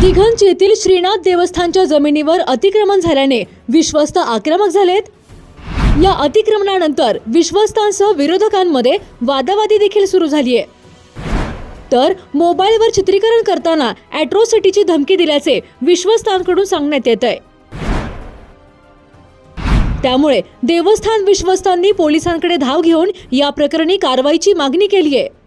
दिघंच येथील श्रीनाथ देवस्थानच्या जमिनीवर अतिक्रमण झाल्याने विश्वस्त आक्रमक झालेत. या अतिक्रमणानंतर विश्वस्तांसह विरोधकांमध्ये वादावादी देखील सुरू झाली आहे तर मोबाईलवर चित्रीकरण करताना अॅट्रोसिटीची धमकी दिल्याचे विश्वस्तांकडून सांगण्यात येत आहे त्यामुळे देवस्थान विश्वस्तांनी पोलिसांकडे धाव घेऊन या प्रकरणी कारवाईची मागणी केली आहे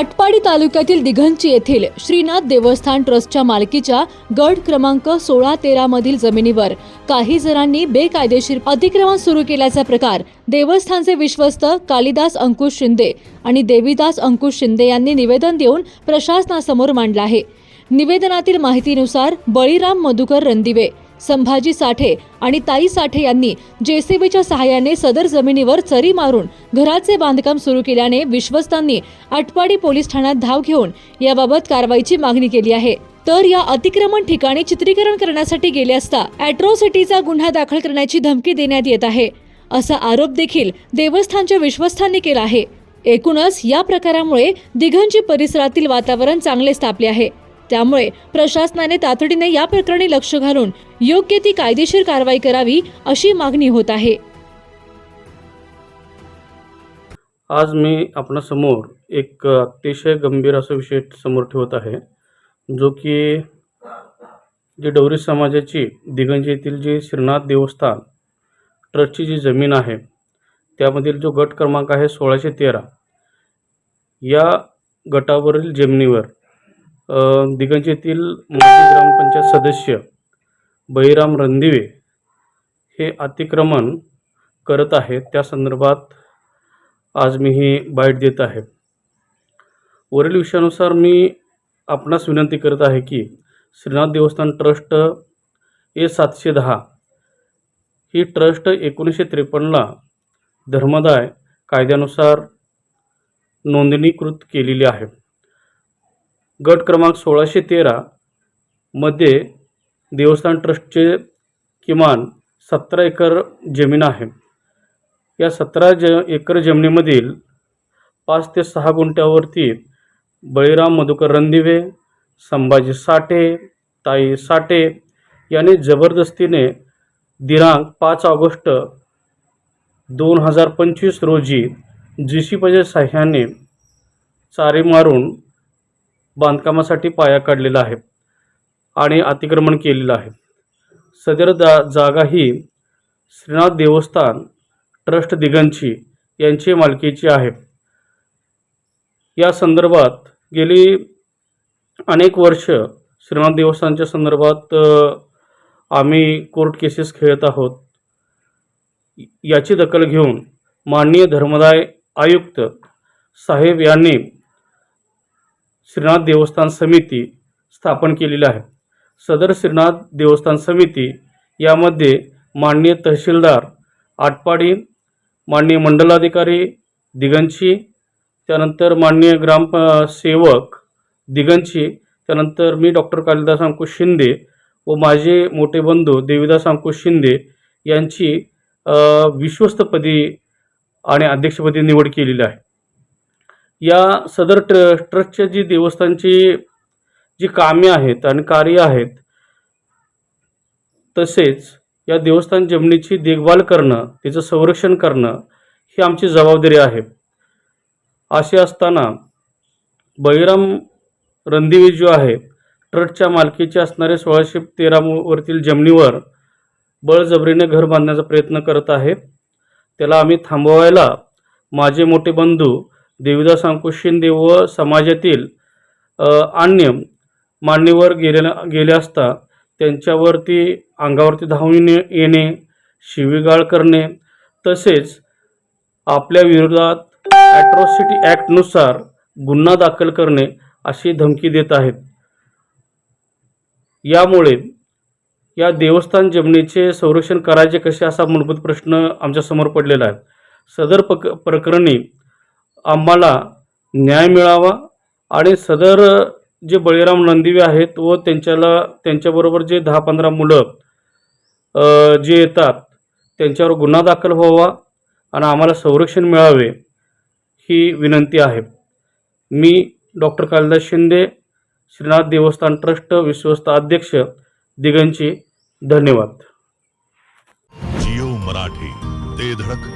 आटपाडी तालुक्यातील दिघंची येथील श्रीनाथ देवस्थान ट्रस्टच्या मालकीच्या गट क्रमांक सोळा तेरा मधील जमिनीवर काही जणांनी बेकायदेशीर अतिक्रमण सुरू केल्याचा प्रकार देवस्थानचे विश्वस्त कालिदास अंकुश शिंदे आणि देवीदास अंकुश शिंदे यांनी निवेदन देऊन प्रशासनासमोर मांडलं आहे. निवेदनातील माहितीनुसार बळीराम मधुकर रणदिवे संभाजी साठे आणि ताई साठे यांनी जेसीबीच्या सहाय्याने सदर जमिनीवर चरी मारून घराचे बांधकाम सुरू केल्याने विश्वस्तांनी आटपाडी पोलीस ठाण्यात धाव घेऊन याबाबत कारवाईची मागणी केली आहे. तर या अतिक्रमण ठिकाणी चित्रीकरण करण्यासाठी गेले असता अॅट्रॉसिटीचा गुन्हा दाखल करण्याची धमकी देण्यात येत आहे. असा आरोप देखील देवस्थानच्या विश्वस्तांनी केला आहे. एकूणच या प्रकारामुळे दिघंची परिसरातील वातावरण चांगले स्थापले आहे. त्यामुळे प्रशासनाने तातडीने या प्रकरणी लक्ष घालून योग्य ती कायदेशीर कारवाई करावी अशी मागणी होत आहे. आज मी आपणासमोर एक अतिशय गंभीर असा विषय समोर ठेवत आहे जो की जी डवरी समाजाची दिगंज येथील जी श्रीनाथ देवस्थान ट्रस्टची जी जमीन आहे त्यामधील जो गट क्रमांक आहे सोळाशे तेरा या गटावरील जमिनीवर दिगंज येथील माजी ग्रामपंचायत सदस्य बळीराम रणदिवे हे अतिक्रमण करत आहेत. त्या संदर्भात आज मी ही बाईट देत आहे. वरील विषयानुसार मी आपणास विनंती करत आहे की श्रीनाथ देवस्थान ट्रस्ट ए सातशे दहा ही ट्रस्ट एकोणीसशे त्रेपन्नला धर्मदाय कायद्यानुसार नोंदणीकृत केलेली आहे. गट क्रमांक सोळाशे तेरा मध्ये देवस्थान ट्रस्टचे किमान सतरा एकर जमीन आहे. या सतरा ज एकर जमिनीमधील पाच ते सहा गुंठ्यावरती बळीराम मधुकर रणदिवे संभाजी साठे ताई साठे यांनी जबरदस्तीने दिनांक पाच ऑगस्ट दोन हजार पंचवीस रोजी जी सी पीच्या साह्याने चारी मारून बांधकामासाठी पाया काढलेला आहे आणि अतिक्रमण केलेलं आहे. सदर दा जागा ही श्रीनाथ देवस्थान ट्रस्ट दिगंची यांची मालकीची आहे. या संदर्भात गेली अनेक वर्ष श्रीनाथ देवस्थानच्या संदर्भात आम्ही कोर्ट केसेस खेळत आहोत. याची दखल घेऊन माननीय धर्मदाय आयुक्त साहेब यांनी श्रीनाथ देवस्थान समिती स्थापन केलेली आहे. सदर श्रीनाथ देवस्थान समिती यामध्ये माननीय तहसीलदार आटपाडी माननीय मंडलाधिकारी दिगंची त्यानंतर माननीय ग्राम सेवक दिगंची त्यानंतर मी डॉक्टर कालिदास अंकुश शिंदे व माझे मोठे बंधू देवीदास अंकुश शिंदे यांची विश्वस्तपदी आणि अध्यक्षपदी निवड केलेली आहे. या सदर ट्र ट्रस्टच्या जी देवस्थानची जी कामे आहेत आणि कार्य आहेत तसेच या देवस्थान जमिनीची देखभाल करणं तिचं संरक्षण करणं ही आमची जबाबदारी आहे. असे असताना बहिराम रणदिवे जो आहे ट्रस्टच्या मालकीचे असणारे सोळाशे तेरा वरतील जमिनीवर बळजबरीने घर बांधण्याचा प्रयत्न करत आहे. त्याला आम्ही थांबवायला माझे मोठे बंधू देवीदास अंकुश शिंदे व समाजातील अन्य मान्यवर गेले गेले असता त्यांच्यावरती अंगावरती धावून येणे शिवीगाळ करणे तसेच आपल्या विरोधात ॲट्रॉसिटी ॲक्टनुसार गुन्हा दाखल करणे अशी धमकी देत आहेत. यामुळे या देवस्थान जमिनीचे संरक्षण करायचे कसे असा मूलभूत प्रश्न आमच्यासमोर पडलेला आहे. सदर पक प्रकरणी आम्हाला न्याय मिळावा आणि सदर जे बळीराम नंदिवे आहेत व त्यांच्याला त्यांच्याबरोबर जे दहा पंधरा मुलं जे येतात त्यांच्यावर गुन्हा दाखल व्हावा आणि आम्हाला संरक्षण मिळावे ही विनंती आहे. मी डॉक्टर कालिदास शिंदे श्रीनाथ देवस्थान ट्रस्ट विश्वस्त अध्यक्ष दिगंची धन्यवाद. जिओ मराठी ते धडक